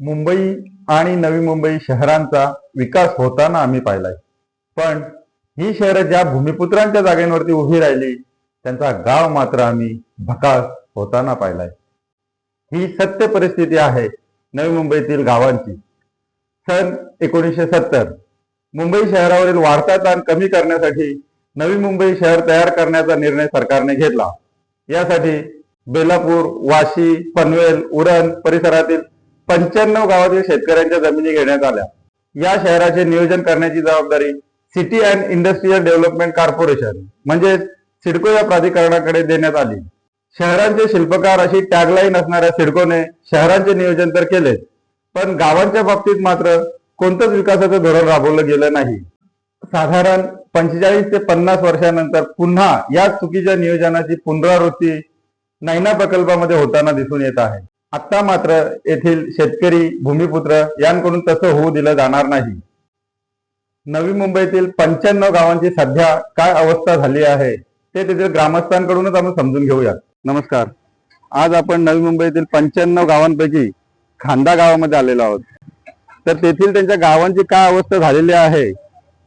मुंबई आणि नवी मुंबई शहरांचा विकास होताना आम्ही पाहिलाय. पण ही शहरं ज्या भूमिपुत्रांच्या जागेवरती उभी राहिली त्यांचा गाव मात्र आम्ही भकास होताना पाहिलाय. ही सत्य परिस्थिती आहे नवी मुंबईतील गावांची. सन एकोणीसशे सत्तर. मुंबई शहरावरील वाढता ताण कमी करण्यासाठी नवी मुंबई शहर तयार करण्याचा निर्णय सरकारने घेतला. यासाठी बेलापूर वाशी पनवेल उरण परिसरातील पंच्याण्णव गावातील शेतकऱ्यांच्या जमिनी घेण्यात आल्या. या शहराचे नियोजन करण्याची जबाबदारी city and industrial development corporation म्हणजे सिडको या प्राधिकरणाकडे देण्यात आली. शहरांचे शिल्पकार अशी टॅगलाईन असणाऱ्या सिडकोने शहरांचे नियोजन तर केलेच पण गावांच्या बाबतीत मात्र कोणतंच विकासाचं धोरण राबवलं गेलं नाही. साधारण पंचेचाळीस ते पन्नास वर्षानंतर पुन्हा या चुकीच्या नियोजनाची पुनरावृत्ती नैना प्रकल्पामध्ये होताना दिसून येत आहे. आता मात्र येथील शेतकरी भूमिपुत्र यांकडून तसं होऊ दिलं जाणार नाही. नवी मुंबईतील पंच्याण्णव गावांची सध्या काय अवस्था झाली आहे ते तेथील ग्रामस्थांकडूनच आपण समजून घेऊया नमस्कार. आज आपण नवी मुंबईतील पंच्याण्णव गावांपैकी खांदा गावामध्ये आलेलो आहोत. तर तेथील त्यांच्या गावांची काय अवस्था झालेली आहे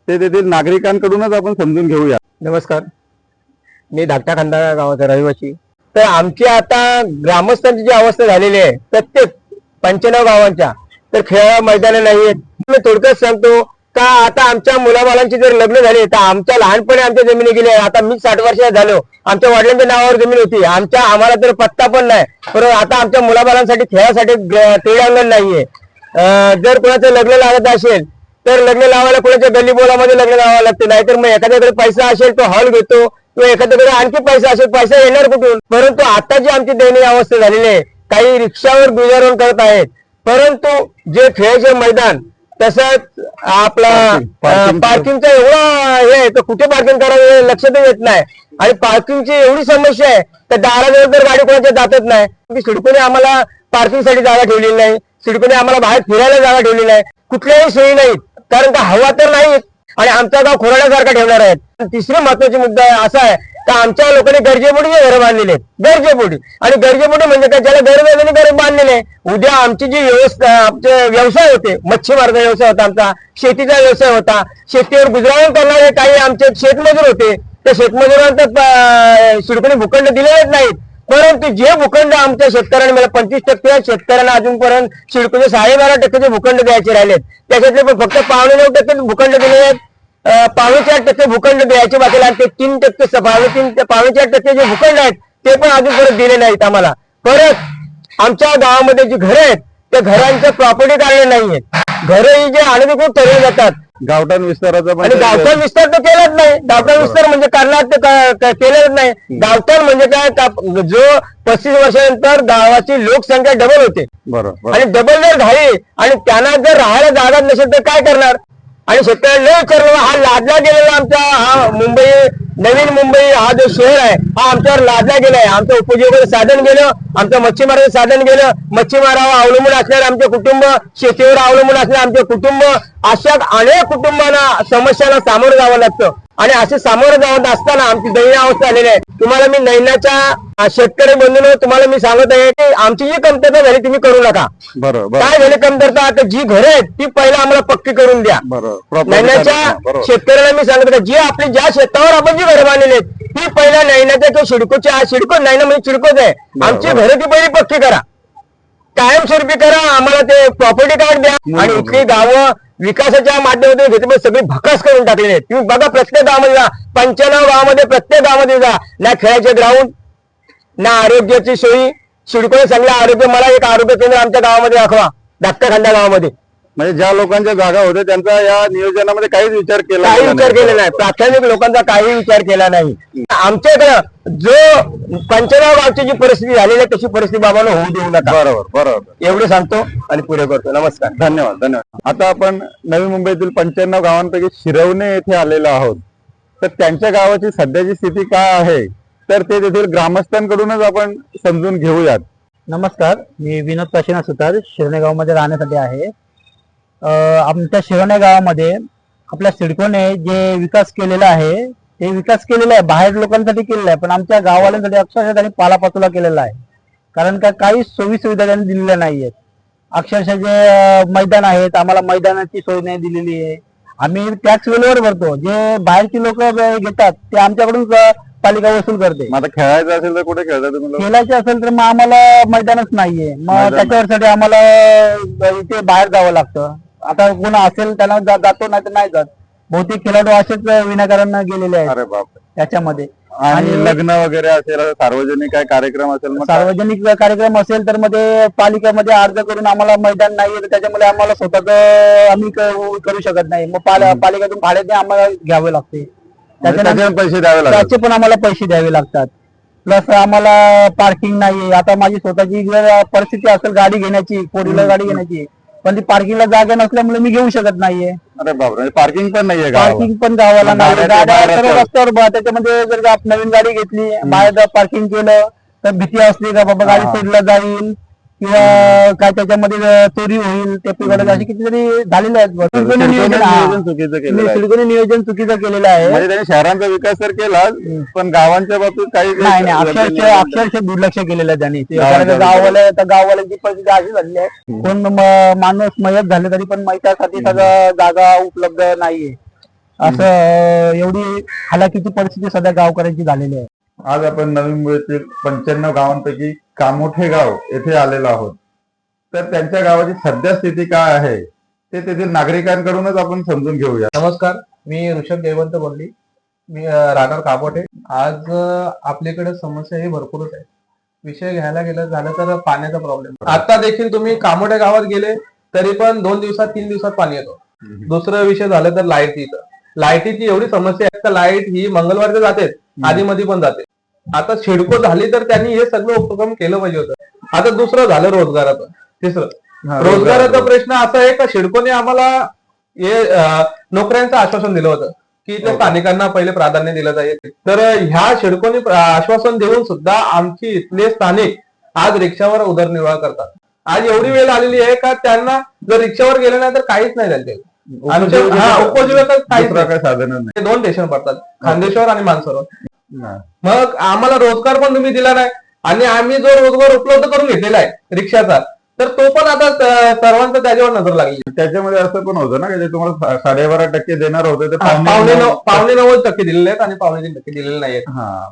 ते तेथील नागरिकांकडूनच आपण समजून घेऊया नमस्कार. मी धाकटा खांदा गावाचा रहिवासी. तर आमची आता ग्रामस्थांची जी अवस्था झालेली आहे प्रत्येक पंच्याण्णव गावांच्या तर खेळा मैदान नाही आहेत मी थोडक्यात सांगतो का आता आमच्या मुलाबाळांची जर लग्न झाले तर आमच्या लहानपणी आमच्या जमिनी गेल्या. आता मी साठ वर्ष झालो. आमच्या वडिलांच्या नावावर जमीन होती. आमच्या आम्हाला तर पत्ता पण नाही. परंतु आता आमच्या मुलाबाळांसाठी खेळासाठी क्रीडांगण नाहीये. जर कोणाचं लग्न लागत असेल तर लग्न लावायला कोणाच्या गल्ली बोलामध्ये लग्न लावावं लागते. नाहीतर मग एखाद्याकडे पैसा असेल तो हॉल घेतो. किंवा एखाद्याकडे आणखी पैसा असेल पैसा येणार कुठून? परंतु आता जी आमची दयनीय अवस्था झालेली आहे काही रिक्षावर गुजारण करत आहेत. परंतु जे खेळाचे मैदान तसंच आपला. पार्किंगचा एवढा हे आहे तर कुठे पार्किंग करावं हे लक्षात येत नाही. आणि पार्किंगची एवढी समस्या आहे तर दाराजवळ तर गाडी कोणाच्या जातच नाही. सिडकोने आम्हाला पार्किंगसाठी जागा ठेवलेली नाही. सिडकोने आम्हाला बाहेर फिरायला जागा ठेवलेली नाही. कुठल्याही सोयी नाहीत कारण का हवा तर नाही आणि आमचा गाव खोराड्यासारखा ठेवणार आहेत. तिसरा तिसरी महत्वाची मुद्दा असा आहे का आमच्या लोकांनी गरजेपोटी घरं बांधलेले आहेत. गरजेपोटी. आणि गरजेपोटी म्हणजे काय? ज्याला गरज आहे त्यांनी घर बांधलेले उद्या आमची जी व्यवस्था आमचे व्यवसाय होते मच्छीमारचा व्यवसाय होता आमचा शेतीचा व्यवसाय होता शेतीवर गुजराण करणारे काही आमचे शेतमजूर होते त्या शेतमजुरांना सिडकोने भूखंड दिलेलेच नाहीत. परंतु जे भूखंड आमच्या शेतकऱ्यांना मिळाले पंचवीस टक्के शेतकऱ्यांना अजूनपर्यंत सिडकोचे साडेबारा टक्के भूखंड द्यायचे राहिलेत त्याच्यातले पण फक्त पावणे नऊ टक्के भूखंड दिले आहेत. अं, पावणे चार टक्के भूखंड द्यायचे बाकी आणि ते तीन टक्के पावणे तीन पावणे चार टक्के जे भूखंड आहेत ते पण अजूनपर्यंत दिले नाहीत आम्हाला. परत आमच्या गावामध्ये जी घरं आहेत त्या घरांच्या प्रॉपर्टी काढले नाहीयेत. घरं ही जे अनधिकृत ठरवली जातात गावठाण विस्ताराचा पण आणि गावठाण विस्तार तर केलाच नाही. गावठाण विस्तार म्हणजे करणार ते क- क- केलेच नाही. गावठाण म्हणजे काय? का- जो पस्तीस वर्षानंतर गावाची लोकसंख्या डबल होते. बरोबर आणि डबल जर झाली आणि त्यांना जर राहायला जागा नसेल तर काय करणार? आणि शेतकऱ्यांना लय हा लादला गेलेला आमचा हा मुंबई नवीन मुंबई हा जो शहर आहे हा आमच्यावर लादला गेलाय. आमचं उपजीविकेचं साधन गेलं आमचं मच्छीमाराचं साधन गेलं. मच्छीमारावर अवलंबून असणारे आमचे कुटुंब शेतीवर अवलंबून असणारे आमचे कुटुंब अशा अनेक कुटुंबांना समस्यांना सामोरं जावं लागतं. आणि असे सामोरं जावत असताना आमची दयनीय अवस्था आलेली आहे. तुम्हाला मी नैनाच्या शेतकरी बंधून तुम्हाला मी सांगत आहे की आमची जी कमतरता झाली तुम्ही करू नका. बरोबर काय झाले कमतरता? आता जी घरं आहेत ती पहिला आम्हाला पक्की करून द्या. बरोबर नैनाच्या शेतकऱ्याला मी सांगत जी आपली ज्या शेतावर आपण जी घरं बांधलेली आहेत ती पहिल्या नैनाच्या किंवा शिडकोच्या शिडको नैना म्हणजे शिडकोच आहे. आमची. घरं ती पहिली पक्की करा. कायमस्वरूपी करा आम्हाला ते प्रॉपर्टी कार्ड द्या. आणि इथली गावं विकासाच्या माध्यमातून घेतली पण सगळी भकास करून टाकलेली आहेत. तुम्ही बघा प्रत्येक गावामध्ये जा. पंच्याण्णव गावामध्ये प्रत्येक गावामध्ये जा. ना खेळाचे ग्राउंड ना आरोग्याची सोयी. शिडकोने चांगलं आरोग्य मला एक आरोग्य केंद्र आमच्या गावामध्ये दाखवा. धाकट्या खांदा गावामध्ये. म्हणजे ज्या लोकांच्या जागा होत्या त्यांचा या नियोजनामध्ये काहीच विचार केला काही विचार केला नाही. प्राथमिक लोकांचा काही विचार केला नाही. आमच्याकडं जो पंचनाव गावची जी परिस्थिती झालेली आहे तशी परिस्थिती बाबांना होऊ देऊ नका. बरोबर बरोबर. एवढे सांगतो आणि पुढे करतो. नमस्कार. धन्यवाद धन्यवाद. आता आपण नवी मुंबईतील पंच्याण्णव गावांपैकी शिरवणे येथे आलेलो आहोत. तर त्यांच्या गावाची सध्याची स्थिती काय आहे? तर ते तेथील ग्रामस्थांकडूनच आपण समजून घेऊयात. नमस्कार मी विनोद काशीनाथ सुतार शिरणेगावमध्ये राहण्यासाठी आहे. आमच्या शिरणे गावामध्ये आपल्या सिडकोने जे विकास केलेला आहे ते विकास केलेला आहे बाहेर लोकांसाठी केलेला आहे पण आमच्या गाववाल्यांसाठी अक्षरशः त्यांनी पालापाचोला केलेला आहे. कारण का काही सोयी सुविधा त्यांनी दिलेल्या नाहीयेत. अक्षरशः जे मैदान आहेत आम्हाला मैदानाची सोय नाही दिलेली आहे. आम्ही टॅक्स वेळेवर भरतो. जे बाहेरची लोक घेतात ते आमच्याकडून पालिका वसूल करते. मग आता खेळायचं असेल तर कुठे खेळता तुम्ही लोक? खेळायचे असेल तर मग आम्हाला मैदानच नाहीये. मग मैदान त्याच्यासाठी आम्हाला इथे बाहेर जावं लागतं. आता कोण असेल त्याला जा- जातो नाही तर नाही जात. बहुतेक खेळाडू असेच विनाकारण गेलेले आहेत. अरे बाप त्याच्यामध्ये आणि आणि- लग्न वगैरे असेल असं सार्वजनिक काय कार्यक्रम असेल मग? काय? सार्वजनिक कार्यक्रम असेल तर मध्ये पालिकेमध्ये अर्ज करून आम्हाला मैदान नाही तर त्याच्यामुळे आम्हाला स्वतःच आम्ही क- करू शकत नाही. मग पाल- पालिकेतून भाड्याने आम्हाला घ्यावे लागते. त्याच्यानंतर त्याचे पैसे द्यावे लागतात. त्याचे पण आम्हाला पैसे द्यावे लागतात. प्लस आम्हाला पार्किंग नाही आता माझी स्वतःची जर परिस्थिती असेल गाडी घेण्याची फोर व्हीलर गाडी घेण्याची पण ती पार्किंगला जागा नसल्यामुळे मी घेऊ शकत नाहीये. अरे बापरे पार्किंग पण नाहीये पार्किंग पण गावाला नाही. गाड्या त्या गाड्या बाहेर सर्व असतात. रस्त्यावर ब- त्याच्यामध्ये जर आप नवीन गाडी घेतली बाहेर पार्किंग केलं तर भीती असली का बाबा गाडी हा. सोडला जाईल? किंवा काय त्याच्यामध्ये चोरी होईल ते पिकडत अशी कितीतरी झालेले आहेत. सिडकोने नियोजन चुकीचं केलेलं आहे. सिडकोने नियोजन चुकीचं केलेलं आहे. म्हणजे त्यांनी शहरांचा विकास तर केला पण गावांच्या बाबतीत काही नाही नाही अक्षरशः अक्षरशः दुर्लक्ष केलेलं आहे त्यांनी. ते गावाच्या कारण गाववाले तर गाववाल्यांची परिस्थिती अशी झाली आहे. कोण माणूस मयत झाले तरी पण मैतासाठी सगळं जागा उपलब्ध नाहीये. असं एवढी हालाकीची परिस्थिती सध्या गावकऱ्यांची झालेली आहे. आज आपण नवी मुंबईतील पंच्याण्णव गावांपैकी कामोठे गाव येथे आलेलो आहोत. तर त्यांच्या गावाची सध्या स्थिती काय आहे ते तेथील नागरिकांकडूनच आपण समजून घेऊया. नमस्कार मी ऋषभ जयवंत बोलली मी राहणार काबोटे आज आपल्याकडे समस्या ही भरपूरच आहे. विषय घ्यायला गेलं झालं तर पाण्याचा प्रॉब्लेम आता देखील तुम्ही कामोट्या गावात गेले तरी पण दोन दिवसात तीन दिवसात पाणी येतो. दुसरं विषय झालं तर लाईटीचं. लाईटीची एवढी समस्या आहे का लाइट ही मंगळवारचं जाते आधी मध्ये पण जाते. आता शिडको झाली तर त्यांनी हे सगळं उपक्रम केलं पाहिजे होतं. आता दुसरं झालं रोजगाराचं. तिसरं. हा, रोजगाराचा प्रश्न असा आहे का शिडकोने आम्हाला हे नोकऱ्यांचं आश्वासन दिलं होतं की ते ओके. स्थानिकांना पहिले प्राधान्य दिलं जाईल. तर ह्या शिडकोने आश्वासन देऊन सुद्धा आमची इथले स्थानिक आज रिक्षावर उदरनिर्वाह करतात. आज एवढी वेळ आलेली आहे का त्यांना जर रिक्षावर गेले नाही तर काहीच नाही त्यांचे. हा, उपजीविका काहीच साधन दोन स्टेशन पडतात खांदेश्वर आणि मानसरोवर. मग आम्हाला रोजगार पण तुम्ही दिला नाही. आणि आम्ही जो रोजगार उपलब्ध करून घेतलेला आहे रिक्षाचा तर तो पण आता सर्वांचा त्याच्यावर नजर लागली. त्याच्यामध्ये असं पण होतं ना की तुम्हाला साडेबारा टक्के देणार होते ते पावणे पावणे नव्वद टक्के दिलेले आहेत आणि पावणे तीन टक्के दिलेले नाहीत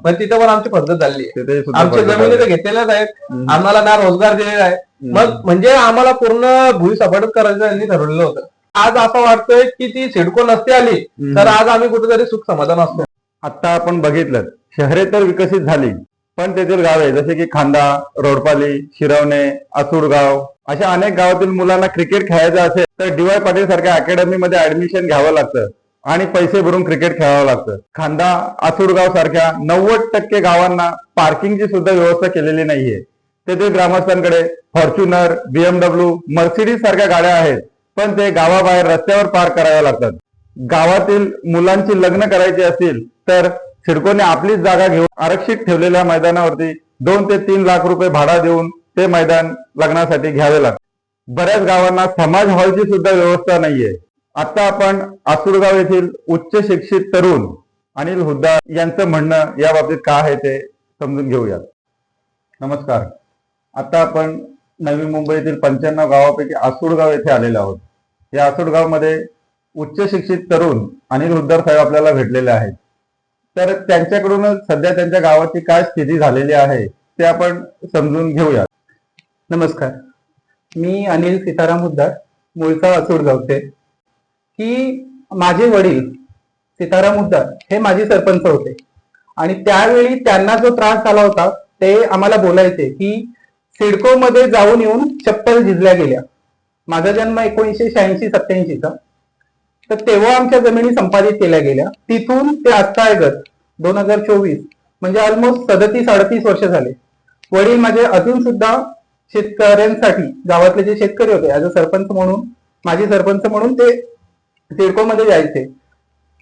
पण तिथं पण आमची पद्धत झाली आहे. आमच्या जमिनी तर. घेतलेल्याच आहेत. आम्हाला ना रोजगार दिलेला आहे. मग म्हणजे आम्हाला पूर्ण भुईसपाटच करायचं यांनी ठरवलेलं होतं. आज असं वाटतंय की ती सिडको नसती आली. तर आज आम्ही कुठेतरी सुख समाधान असतो. आता आपण बघितलं शहरे तर विकसित झाली पण तेथील गावे जसे की खांदा रोडपाली शिरवणे असुरगाव अशा अनेक गावातील मुलांना क्रिकेट खेळायचं असेल तर डीवाय पाटील सारख्या अकॅडमीमध्ये ऍडमिशन घ्यावं लागतं आणि पैसे भरून क्रिकेट खेळावं लागतं. खांदा आसूडगाव सारख्या नव्वद टक्के गावांना पार्किंगची सुद्धा व्यवस्था केलेली नाहीये. तेथील ग्रामस्थांकडे फॉर्च्युनर बीएमडब्ल्यू मर्सिडीज सारख्या गाड्या आहेत पण ते गावाबाहेर रस्त्यावर पार्क कराव्या लागतात. गावातील मुलांची लग्न करायची असतील तर सिडकोने आपलीच जागा घेऊन आरक्षित ठेवलेल्या मैदानावरती दोन ते तीन लाख रुपये भाडा देऊन ते मैदान लग्नासाठी घ्यावे लागते. बऱ्याच गावांना समाज हॉलची सुद्धा व्यवस्था नाहीये. आता आपण आसुरगाव येथील उच्च शिक्षित तरुण अनिल हुद्दा यांचं म्हणणं या बाबतीत काय आहे ते समजून घेऊयात. नमस्कार. आता आपण नवी मुंबईतील पंच्याण्णव गावापैकी आसुडगाव येथे आलेलो आहोत. या आसूरगावमध्ये उच्च शिक्षित तरुण अनिल हुद्दार साहेब आपल्याला भेटलेले आहेत. तर त्यांच्याकडूनच सध्या त्यांच्या गावाची काय स्थिती झालेली आहे ते आपण समजून घेऊया नमस्कार. मी अनिल सीताराम हुद्दार मूळचा असूडगावचे की माझे वडील सीताराम उद्दार हे माझे सरपंच होते. आणि त्यावेळी त्यांना जो त्रास झाला होता ते आम्हाला बोलायचे की सिडको मध्ये जाऊन येऊन चप्पल झिजल्या गेल्या. माझा जन्म एकोणीसशे शहाऐंशी सत्याऐंशीचा तर तेव्हा आमच्या जमिनी संपादित केल्या गेल्या. तिथून ते आजतागत दोन हजार चोवीस म्हणजे ऑलमोस्ट सदतीस अडतीस वर्ष झाले. वडील माझे अजून सुद्धा शेतकऱ्यांसाठी गावातले जे शेतकरी होते ऍज अ सरपंच म्हणून माजी सरपंच म्हणून ते सिडकोमध्ये जायचे.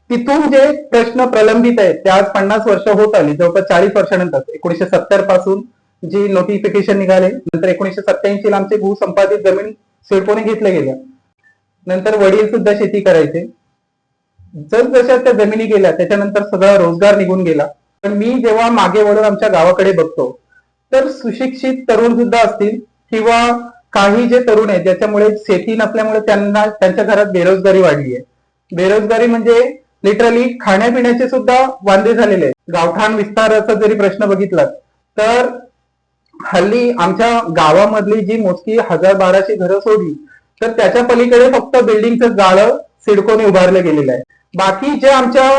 तिथून जे प्रश्न प्रलंबित आहेत ते आज पन्नास वर्ष होत आली जवळपास चाळीस वर्षानंतर एकोणीशे सत्तरपासून जी नोटिफिकेशन निघाले नंतर एकोणीशे सत्याऐंशी ला आमचे भूसंपादित जमीन सिडकोने घेतल्या गेल्या नंतर वडील सुद्धा शेती करायचे. जर जशा त्या जमिनी गेल्या त्याच्यानंतर सगळा रोजगार निघून गेला. पण मी जेव्हा मागे वळून आमच्या गावाकडे बघतो तर सुशिक्षित तरुण सुद्धा असतील किंवा काही जे तरुण आहेत ज्याच्यामुळे शेती नसल्यामुळे त्यांना त्यांच्या घरात बेरोजगारी वाढली आहे. बेरोजगारी म्हणजे लिटरली खाण्यापिण्याचे सुद्धा वांदे झालेले आहेत. गावठाण विस्ताराचा जरी प्रश्न बघितला तर हल्ली आमच्या गावामधली जी मोजकी हजार बाराशे घरं सोडली तर त्याच्या पलीकडे फक्त बिल्डिंगचं जाळं सिडकोने उभारलं गेलेलं आहे. बाकी जे आमच्या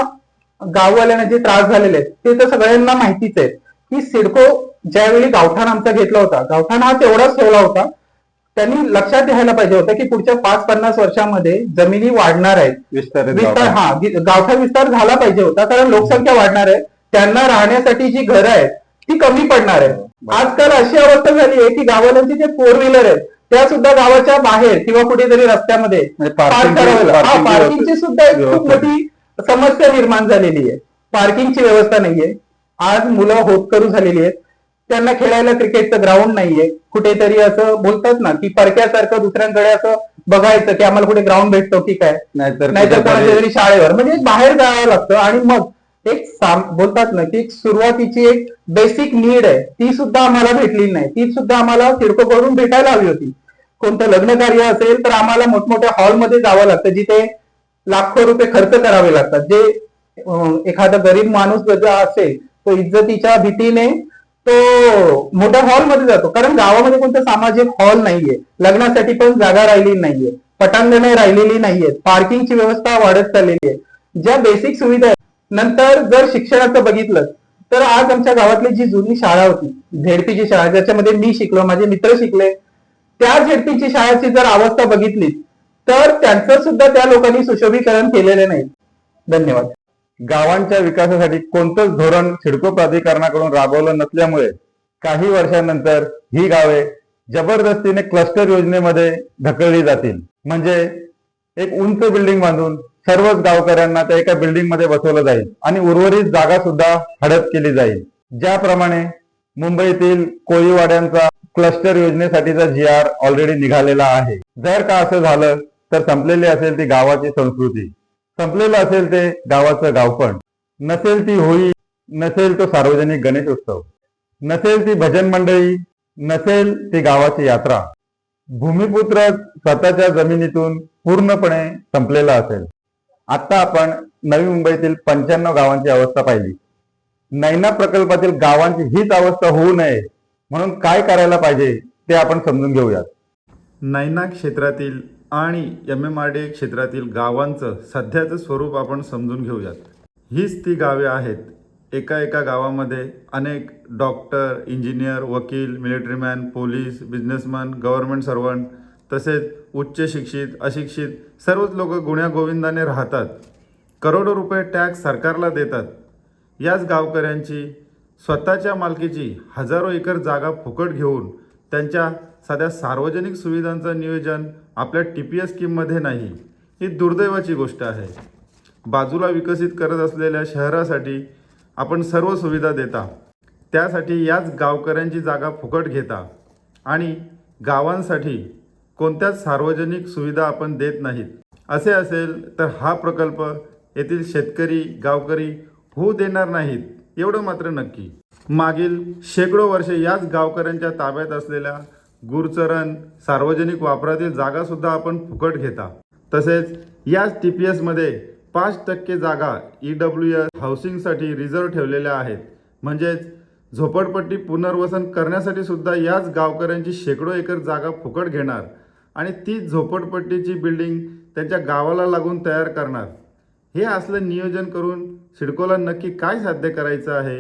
गाववाल्यांना जे त्रास झालेले आहेत ते तर सगळ्यांना माहितीच आहे की सिडको ज्यावेळी गावठाण आमचा घेतला होता गावठाण हा तेवढाच ठेवला होता. त्यांनी लक्षात घ्यायला पाहिजे होतं की पुढच्या पाच पन्नास वर्षामध्ये जमिनी वाढणार आहेत. विस्तार. हा गि- गावठाण विस्तार झाला पाहिजे होता कारण लोकसंख्या वाढणार आहे. त्यांना राहण्यासाठी जी घरं आहेत ती कमी पडणार आहे आजकाल अशी अवस्था झाली आहे की गावाल्यांचे जे फोर व्हीलर आहेत त्या सुद्धा गावाच्या बाहेर किंवा कुठेतरी रस्त्यामध्ये म्हणजे पार्क पार्किंगची- सुद्धा एक खूप. मोठी समस्या निर्माण झालेली आहे. पार्किंगची व्यवस्था नाहीये. आज मुलं होतकरू झालेली आहेत. त्यांना खेळायला क्रिकेटचं ग्राउंड नाहीये. कुठेतरी असं बोलतात ना की परक्यासारखं दुसऱ्यांकडे असं बघायचं की आम्हाला कुठे ग्राउंड भेटतो की काय? नाहीतर नाहीतर कुठेतरी- कोणाच्या तरी शाळेवर. म्हणजे बाहेर जावं लागतं आणि मग एक बोलतात ना की एक सुरुवातीची एक बेसिक नीड आहे. ती सुद्धा आम्हाला भेटली नाही. ती सुद्धा आम्हाला सिडको करून भेटायला हवी होती. कोणतं लग्न कार्य असेल तर आम्हाला मोठमोठ्या हॉलमध्ये जावं लागतं जिथे लाखो रुपये खर्च करावे लागतात. जे एखादा गरीब माणूस जो असेल तो इज्जतीच्या भीतीने तो मोठ्या हॉलमध्ये जातो. कारण गावामध्ये कोणतं सामाजिक हॉल नाहीये. लग्नासाठी पण जागा राहिली नाहीये. पटांगणे राहिलेली नाहीयेत. पार्किंगची व्यवस्था वाढत चाललेली आहे. ज्या बेसिक सुविधा आहेत नंतर जर शिक्षणाचं बघितलं तर आज आमच्या गावातली जी जुनी शाळा होती झेडपीची शाळा ज्याच्यामध्ये मी शिकलो माझे मित्र शिकले त्या झेडपीची शाळेची जर अवस्था बघितली तर त्यांचं सुद्धा त्या लोकांनी सुशोभीकरण केलेलं नाही. धन्यवाद. गावांच्या विकासासाठी कोणतंच धोरण सिडको प्राधिकरणाकडून राबवलं नसल्यामुळे काही वर्षांनंतर ही गावे जबरदस्तीने क्लस्टर योजनेमध्ये ढकलली जातील. म्हणजे एक उंच बिल्डिंग बांधून सर्वच गावकऱ्यांना त्या एका बिल्डिंगमध्ये बसवलं जाईल. आणि उर्वरित जागा सुद्धा हडप केली जाईल. ज्याप्रमाणे मुंबईतील कोळीवाड्यांचा क्लस्टर योजनेसाठीचा जी आर ऑलरेडी निघालेला आहे. जर का असं झालं तर संपलेली असेल ती गावाची संस्कृती. संपलेलं असेल ते गावाचं गावपण. नसेल ती होळी नसेल तो सार्वजनिक गणेश उत्सव नसेल ती भजन मंडळी नसेल ती गावाची यात्रा. भूमिपुत्र स्वतःच्या जमिनीतून पूर्णपणे संपलेला असेल. आता आपण नवी मुंबईतील पंच्याण्णव गावांची अवस्था पाहिली. नैना प्रकल्पातील गावांची हीच अवस्था होऊ नये म्हणून काय करायला पाहिजे ते आपण समजून घेऊयात. नैना क्षेत्रातील आणि एम एम आर डी क्षेत्रातील गावांचं सध्याचं स्वरूप आपण समजून घेऊयात. हीच ती गावे आहेत. एका एका गावामध्ये अनेक डॉक्टर इंजिनियर वकील military man police businessman government servant तसेच उच्च शिक्षित अशिक्षित सर्वच लोक गुण्यागोविंदाने राहतात. करोडो रुपये टॅक्स सरकारला देतात. याच गावकऱ्यांची स्वतःच्या मालकीची हजारो एकर जागा फुकट घेऊन त्यांच्या साध्या सार्वजनिक सुविधांचं नियोजन आपल्या टी पी एस स्कीममध्ये नाही ही दुर्दैवाची गोष्ट आहे. बाजूला विकसित करत असलेल्या शहरासाठी आपण सर्व सुविधा देता. त्यासाठी याच गावकऱ्यांची जागा फुकट घेता. आणि गावांसाठी कोणत्याच सार्वजनिक सुविधा आपण देत नाहीत. असे असेल तर हा प्रकल्प येथील शेतकरी गावकरी होऊ देणार नाहीत एवढं मात्र नक्की. मागील शेकडो वर्षे याच गावकऱ्यांच्या ताब्यात असलेल्या गुरचरण सार्वजनिक वापरातील जागासुद्धा आपण फुकट घेता. तसेच याच टी पी एसमध्ये पाच टक्के जागा ई डब्ल्यू एस हाऊसिंगसाठी रिझर्व्ह ठेवलेल्या आहेत. म्हणजेच झोपडपट्टी पुनर्वसन करण्यासाठी सुद्धा याच गावकऱ्यांची शेकडो एकर जागा फुकट घेणार आणि तीच झोपडपट्टीची बिल्डिंग त्यांच्या गावाला लागून तयार करणार. हे असलं नियोजन करून सिडकोला नक्की काय साध्य करायचं आहे?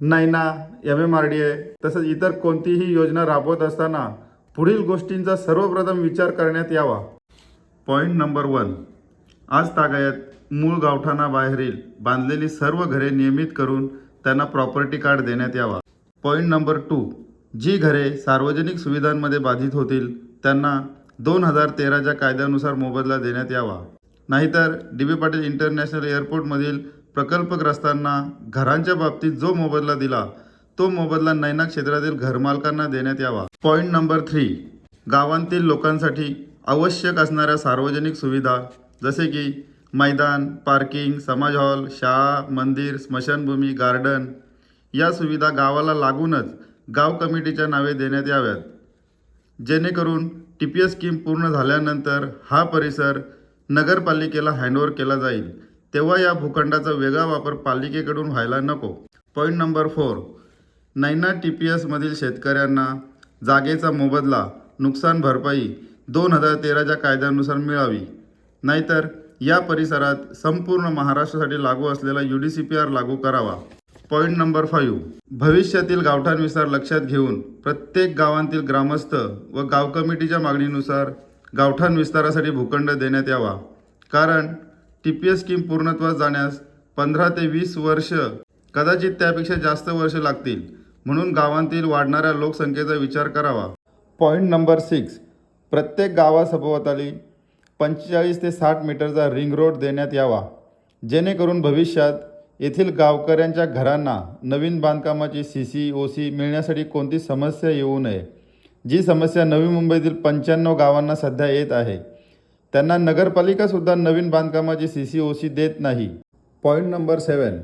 NAINA M M R D A तसंच इतर कोणतीही योजना राबवत असताना पुढील गोष्टींचा सर्वप्रथम विचार करण्यात यावा. Point number one. आज तागायत मूळ गावठाणाबाहेरील बांधलेली सर्व घरे नियमित करून त्यांना प्रॉपर्टी कार्ड देण्यात यावा. पॉईंट नंबर टू जी घरे सार्वजनिक सुविधांमध्ये बाधित होतील त्यांना दोन हजार तेराच्या कायद्यानुसार मोबदला देण्यात यावा. नाहीतर डी बी पाटील इंटरनॅशनल एअरपोर्टमधील प्रकल्पग्रस्तांना घरांच्या बाबतीत जो मोबदला दिला तो मोबदला नैना क्षेत्रातील घरमालकांना देण्यात यावा. पॉईंट नंबर थ्री गावांतील लोकांसाठी आवश्यक असणाऱ्या सार्वजनिक सुविधा जसे की मैदान पार्किंग समाज हॉल शाळा मंदिर स्मशानभूमी गार्डन या सुविधा गावाला लागूनच गाव कमिटीच्या नावे देण्यात याव्यात. जेणेकरून टी पी एस स्कीम पूर्ण झाल्यानंतर हा परिसर नगरपालिकेला हँडओव्हर केला जाईल. तेव्हा या भूखंडाचा वेगळा वापर पालिकेकडून व्हायला नको. Point number four. NAINA T P एसमधील शेतकऱ्यांना जागेचा मोबदला नुकसान भरपाई दोन हजार तेराच्या कायद्यानुसार मिळावी. नाहीतर या परिसरात संपूर्ण महाराष्ट्रासाठी लागू असलेला U D C P R लागू करावा. पॉईंट नंबर फाईव्ह भविष्यातील गावठाण विस्तार लक्षात घेऊन प्रत्येक गावांतील ग्रामस्थ व गाव कमिटीच्या मागणीनुसार गावठाण विस्तारासाठी भूखंड देण्यात यावा. कारण टी पी एस स्कीम पूर्णत्वास जाण्यास पंधरा ते वीस वर्ष कदाचित त्यापेक्षा जास्त वर्ष लागतील. म्हणून गावांतील वाढणाऱ्या लोकसंख्येचा विचार करावा. पॉईंट नंबर सिक्स प्रत्येक गावासभोवताली पंचेचाळीस ते साठ मीटरचा रिंग रोड देण्यात यावा. जेणेकरून भविष्यात येथील गावकऱ्यांच्या घरांना नवीन बांधकामाची सी सी ओ सी मिळण्यासाठी कोणती समस्या येऊ नये. जी समस्या नवी मुंबईतील पंच्याण्णव गावांना सध्या येत आहे. त्यांना नगरपालिकासुद्धा नवीन बांधकामाची सी सी ओ सी देत नाही. पॉईंट नंबर सेवन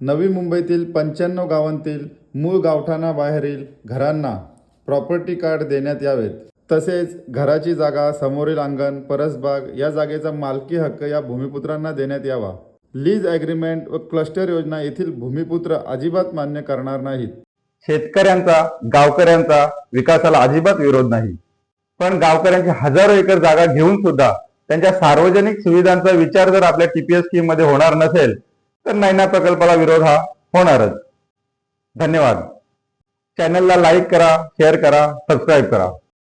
नवी मुंबईतील पंच्याण्णव गावांतील मूळ गावठाणाबाहेरील घरांना प्रॉपर्टी कार्ड देण्यात यावेत. तसेच घराची जागा समोरील अंगण परसबाग या जागेचा मालकी हक्क या भूमिपुत्रांना देण्यात यावा. लीज ॲग्रीमेंट व क्लस्टर योजना येथील भूमिपुत्र अजिबात मान्य करणार नाहीत. शेतकऱ्यांचा गावकऱ्यांचा विकासाला अजिबात विरोध नाही. पण गावकऱ्यांची हजारो एकर जागा घेऊन सुद्धा त्यांच्या सार्वजनिक सुविधांचा विचार जर आपल्या टीपीएस स्कीममध्ये होणार नसेल तर नैना प्रकल्पाला विरोध हा होणारच. धन्यवाद. चॅनलला लाईक करा शेअर करा सबस्क्राईब करा.